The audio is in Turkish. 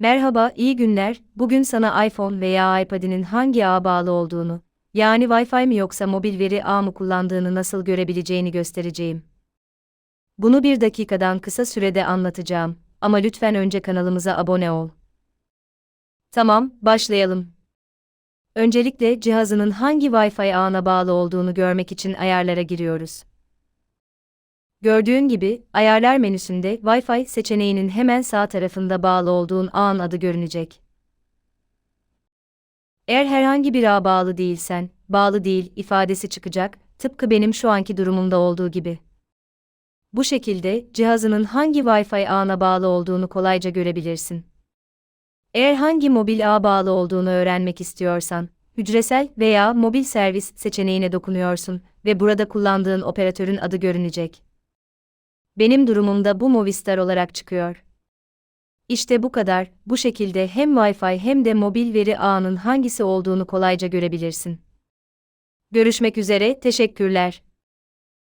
Merhaba, iyi günler. Bugün sana iPhone veya iPad'inin hangi ağa bağlı olduğunu, yani Wi-Fi mi yoksa mobil veri ağı mı kullandığını nasıl görebileceğini göstereceğim. Bunu bir dakikadan kısa sürede anlatacağım ama lütfen önce kanalımıza abone ol. Tamam, başlayalım. Öncelikle cihazının hangi Wi-Fi ağına bağlı olduğunu görmek için ayarlara giriyoruz. Gördüğün gibi, ayarlar menüsünde Wi-Fi seçeneğinin hemen sağ tarafında bağlı olduğun ağın adı görünecek. Eğer herhangi bir ağa bağlı değilsen, bağlı değil ifadesi çıkacak, tıpkı benim şu anki durumumda olduğu gibi. Bu şekilde, cihazının hangi Wi-Fi ağına bağlı olduğunu kolayca görebilirsin. Eğer hangi mobil ağa bağlı olduğunu öğrenmek istiyorsan, hücresel veya mobil servis seçeneğine dokunuyorsun ve burada kullandığın operatörün adı görünecek. Benim durumumda bu Movistar olarak çıkıyor. İşte bu kadar, bu şekilde hem Wi-Fi hem de mobil veri ağının hangisi olduğunu kolayca görebilirsin. Görüşmek üzere, teşekkürler.